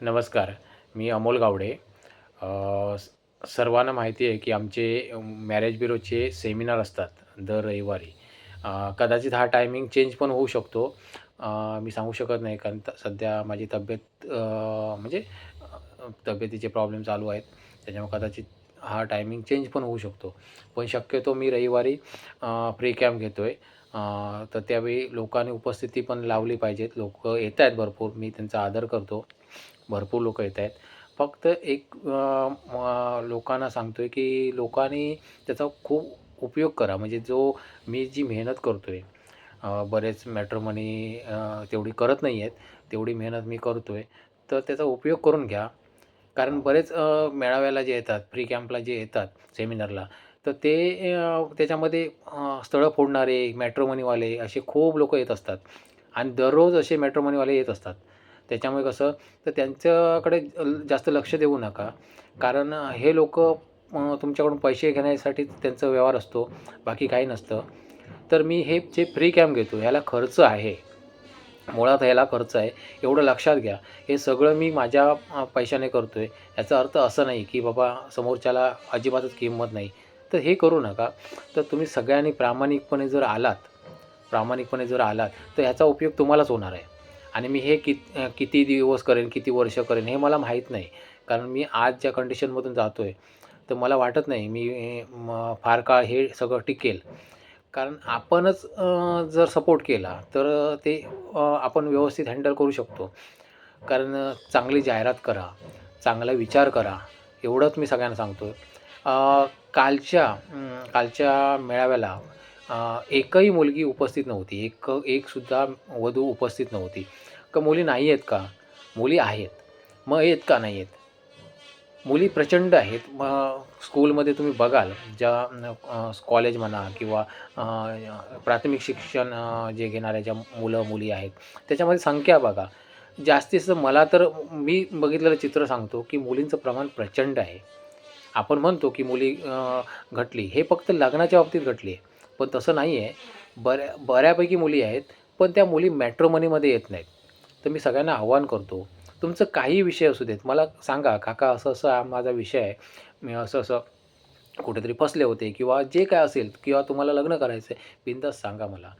नमस्कार मी अमोल गावडे. सर्वांना माहिती आहे की आमचे मॅरेज ब्युरोचे सेमिनार असतात दर रविवारी. कदाचित हा टायमिंग चेंज पण होऊ शकतो. मी सांगू शकत नाही कारण सध्या माझी तब्येत म्हणजे तब्येतीचे प्रॉब्लेम चालू आहेत. त्याच्यामुळे कदाचित हा टायमिंग चेंज पण होऊ शकतो. पण शक्यतो मी रविवारी फ्री कॅम्प घेतो आहे तर त्यावेळी लोकांनी उपस्थिती पण लावली पाहिजेत. लोक येत आहेत भरपूर. मी त्यांचा आदर करतो. भरपूर लोक येत आहेत. फक्त एक लोकांना सांगतो आहे की लोकांनी त्याचा खूप उपयोग करा. म्हणजे जो मी जी मेहनत करतो आहे बरेच मॅट्रोमनी तेवढी करत नाही आहेत तेवढी मेहनत मी करतो आहे तर त्याचा उपयोग करून घ्या. कारण बरेच मेळाव्याला जे येतात फ्री कॅम्पला जे येतात सेमिनारला तर ते त्याच्यामध्ये स्थळं फोडणारे मॅट्रोमनीवाले असे खूप लोक येत असतात. आणि दररोज असे मॅट्रोमनीवाले येत असतात. त्याच्यामुळे कसं तर त्यांच्याकडे ल- जास्त लक्ष देऊ नका. कारण हे लोक तुमच्याकडून पैसे घेण्यासाठी त्यांचा व्यवहार असतो बाकी काही नसतं. तर मी हे जे फ्री कॅम्प घेतो ह्याला खर्च आहे. मुळात ह्याला खर्च आहे. एवढं लक्षात घ्या. हे सगळं मी माझ्या पैशाने करतो आहे याचा अर्थ असं नाही की बाबा समोरच्याला अजिबातच किंमत नाही. तर हे करू नका. तर तुम्ही सगळ्यांनी प्रामाणिकपणे जर आलात प्रामाणिकपणे जर आलात तर ह्याचा उपयोग तुम्हालाच होणार आहे. आणि मी हे कित किती दिवस करेन किती वर्ष करेन हे मला माहीत नाही. कारण मी आज ज्या कंडिशनमधून जातो आहे तर मला वाटत नाही मी फार काळ हे सगळं टिकेल. कारण आपणच जर सपोर्ट केला तर ते आपण व्यवस्थित हँडल करू शकतो. कारण चांगली जाहिरात करा चांगला विचार करा एवढंच मी सगळ्यांना सांगतो कालच्या कालच्या मेळाव्याला एकही मुलगी उपस्थित नव्हती. एक एकसुद्धा वधू उपस्थित नव्हती. का मुली नाही आहेत का? मुली आहेत. मग आहेत का नाही आहेत? मुली प्रचंड आहेत. मग स्कूलमध्ये तुम्ही बघाल ज्या कॉलेज म्हणा किंवा प्राथमिक शिक्षण जे घेणाऱ्या ज्या मुलं मुली आहेत त्याच्यामध्ये संख्या बघा. जास्तीत मला तर मी बघितलेलं चित्र सांगतो की मुलींचं प्रमाण प्रचंड आहे. आपण म्हणतो की मुली घटली. हे फक्त लग्नाच्या बाबतीत घटली आहे. पण तसं नाही आहे बऱ्या बऱ्यापैकी मुली आहेत पण त्या मुली मॅट्रोमनीमध्ये येत नाहीत. तर मी सगळ्यांना आव्हान करतो तुमचं काही विषय असू देत. मला सांगा काका असं असं हा माझा विषय आहे. मी असं असं कुठेतरी फसले होते किंवा जे काय असेल किंवा तुम्हाला लग्न करायचं आहे बिंदास सांगा मला.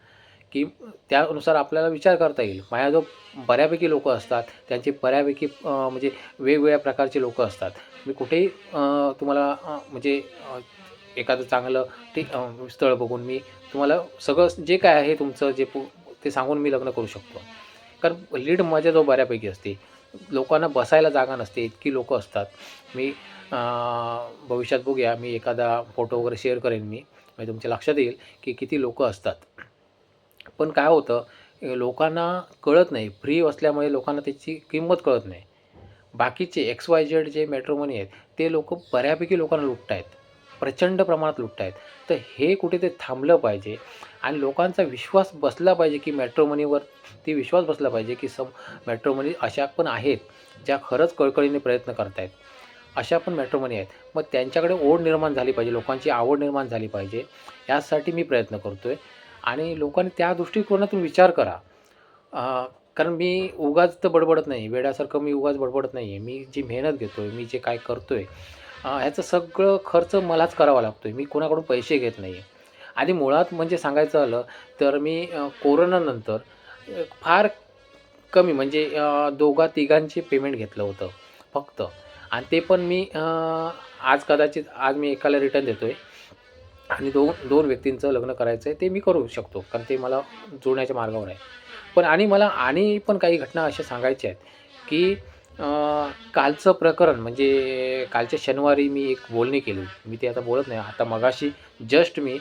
की त्यानुसार आपल्याला विचार करता येईल. माझ्याजवळ बऱ्यापैकी लोकं असतात. त्यांचे बऱ्यापैकी म्हणजे वेगवेगळ्या प्रकारचे लोकं असतात. मी कुठेही तुम्हाला म्हणजे एखादं चांगलं ते स्थळ बघून मी तुम्हाला सगळं जे काय आहे तुमचं जे पु ते सांगून मी लग्न करू शकतो. कारण लीड माझ्याजवळ बऱ्यापैकी असते. लोकांना बसायला जागा नसते इतकी लोक असतात. मी भविष्यात बघूया मी एखादा फोटो वगैरे शेअर करेन मी. म्हणजे तुमच्या लक्षात येईल की किती लोक असतात. पण काय होतं लोकांना कळत नाही. फ्री असल्यामुळे लोकांना त्याची किंमत कळत नाही. बाकीचे एक्स वाय झेड जे मेट्रोमनी आहेत ते लोक बऱ्यापैकी लोकांना लुटत आहेत प्रचंड प्रमाणात लुटत आहेत. तर हे कुठे ते थांबलं पाहिजे आणि लोकांचा विश्वास बसला पाहिजे की मॅट्रोमनीवर ती विश्वास बसला पाहिजे की सम मॅट्रोमनी अशा पण आहेत ज्या खरंच कळकळीने प्रयत्न करत आहेत अशा पण मॅट्रोमनी आहेत. मग त्यांच्याकडे ओढ निर्माण झाली पाहिजे लोकांची आवड निर्माण झाली पाहिजे यासाठी मी प्रयत्न करतो आहे आणि लोकांनी त्या दृष्टिकोनातून विचार करा. कारण मी उगाच तर बडबडत नाही. वेड्यासारखं मी उगाच बडबडत नाही आहे मी जी मेहनत घेतो आहे मी जे काय करतो आहे ह्याचं सगळं खर्च मलाच करावा लागतो आहे मी कोणाकडून पैसे घेत नाही आहे आणि मुळात म्हणजे सांगायचं झालं तर मी कोरोनानंतर फार कमी म्हणजे दोघा तिघांचे पेमेंट घेतलं होतं फक्त. आणि ते पण मी आज कदाचित आज मी एकाला रिटर्न देतो आहे आणि दोन दोन व्यक्तींचं लग्न करायचं आहे ते मी करू शकतो कारण ते मला जुळण्याच्या मार्गावर आहे. पण आणि मला आणि पण काही घटना अशा सांगायच्या आहेत की कालचं प्रकरण म्हणजे कालच्या शनिवारी मी एक बोलणी केली. मी ते आता बोलत नाही. आता मगाशी जस्ट मी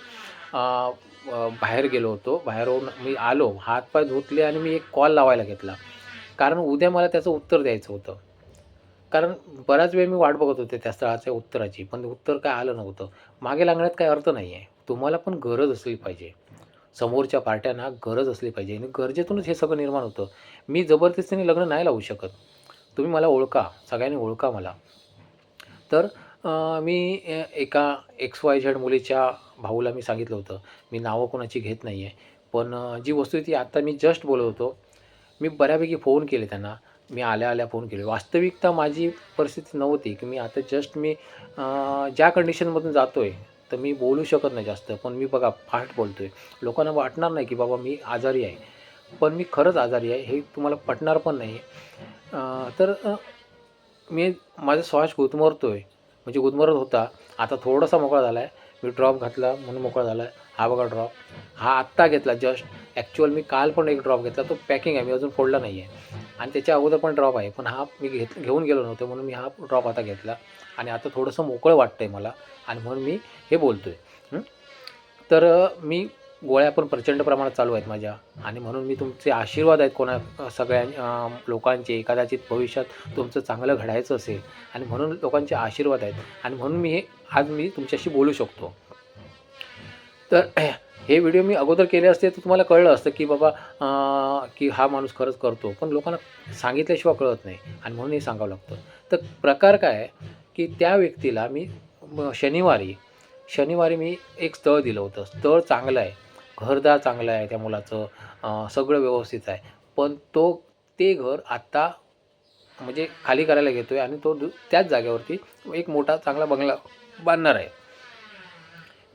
बाहेर गेलो होतो. बाहेरून मी आलो. हातपाय धुतले आणि मी एक कॉल लावायला घेतला. कारण उद्या मला त्याचं उत्तर द्यायचं होतं. कारण बराच वेळ मी वाट बघत होते त्या स्थळाच्या उत्तराची. पण उत्तर काय आलं नव्हतं. मागे लागण्यात काही अर्थ नाही आहे तुम्हाला पण गरज असली पाहिजे. समोरच्या पार्ट्यांना गरज असली पाहिजे. आणि गरजेतूनच हे सगळं निर्माण होतं. मी जबरदस्तीने लग्न नाही लावू शकत. तुम्ही मला ओळखा सगळ्यांनी ओळखा मला. तर मी एका एक्स वाय झेड मुलीच्या भाऊला मी सांगितलं होतं. मी नावं कोणाची घेत नाही आहे पण जी वस्तू ती आत्ता मी जस्ट बोलत होतो. मी बऱ्यापैकी फोन केले त्यांना. मी आल्या आल्या फोन केले. वास्तविकता माझी परिस्थिती नव्हती की मी आता जस्ट मी ज्या कंडिशनमधून जातो आहे तर मी बोलू शकत नाही जास्त. पण मी बघा फास्ट बोलतो आहे लोकांना वाटणार नाही की बाबा मी आजारी आहे. पण मी खरंच आजारी आहे हे तुम्हाला पटणार पण नाही आहे तर मी माझा श्वास गुदमरतो आहे म्हणजे गुदमरत होता. आता थोडासा मोकळा झाला आहे मी ड्रॉप घातला म्हणून मोकळा झाला आहे हा बघा ड्रॉप हा आत्ता घेतला. जस्ट ॲक्च्युअल मी काल पण एक ड्रॉप घेतला. तो पॅकिंग आहे. मी अजून फोडला नाही आहे आणि त्याच्या अगोदर पण ड्रॉप आहे. पण हा मी घेत घेऊन गेलो नव्हतो म्हणून मी हा ड्रॉप आता घेतला. आणि आता थोडंसं मोकळं वाटतं आहे मला. आणि म्हणून मी हे बोलतो आहे तर मी गोळ्या पण प्रचंड प्रमाणात चालू आहेत माझ्या. आणि म्हणून मी तुमचे आशीर्वाद आहेत कोणा सगळ्या लोकांचे. कदाचित भविष्यात तुमचं चांगलं घडायचं असेल. आणि म्हणून लोकांचे आशीर्वाद आहेत. आणि म्हणून मी हे आज मी तुमच्याशी बोलू शकतो. तर हे व्हिडिओ मी अगोदर केले असते तर तुम्हाला कळलं असतं की बाबा की हा माणूस खरंच करतो. पण लोकांना सांगितल्याशिवाय कळत नाही. आणि म्हणून हे सांगावं लागतं. तर प्रकार काय की त्या व्यक्तीला मी शनिवारी शनिवारी मी एक स्थळ दिलं होतं. स्थळ चांगलं आहे. घरदार चांगलं आहे त्या मुलाचं सगळं व्यवस्थित आहे. पण तो ते घर आत्ता म्हणजे खाली करायला घेतो आहे आणि तो दु त्याच जागेवरती एक मोठा चांगला बंगला बांधणार आहे.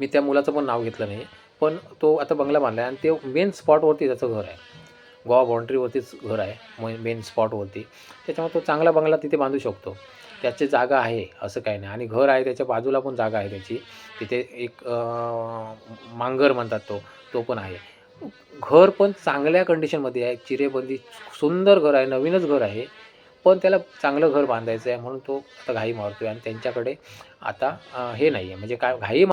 मी त्या मुलाचं पण नाव घेतलं नाही पण तो आता बंगला बांधला आहे आणि ते मेन स्पॉटवरती त्याचं घर आहे. गोवा बाउंड्रीवरतीच घर आहे मेन स्पॉटवरती त्याच्यामुळे तो चांगला बंगला तिथे बांधू शकतो. त्याची जागा आहे असं काही नाही. आणि घर आहे त्याच्या बाजूला पण जागा आहे त्याची. तिथे एक मांगर म्हणतात तो तो पण आहे. घर पण चांगल्या कंडिशनमध्ये आहे. चिरेबंदी सुंदर घर आहे नवीनच घर आहे. पण त्याला चांगलं घर बांधायचं आहे म्हणून तो आता घाई मारतो आहे आणि त्यांच्याकडे आता हे नाही आहे म्हणजे काय घाई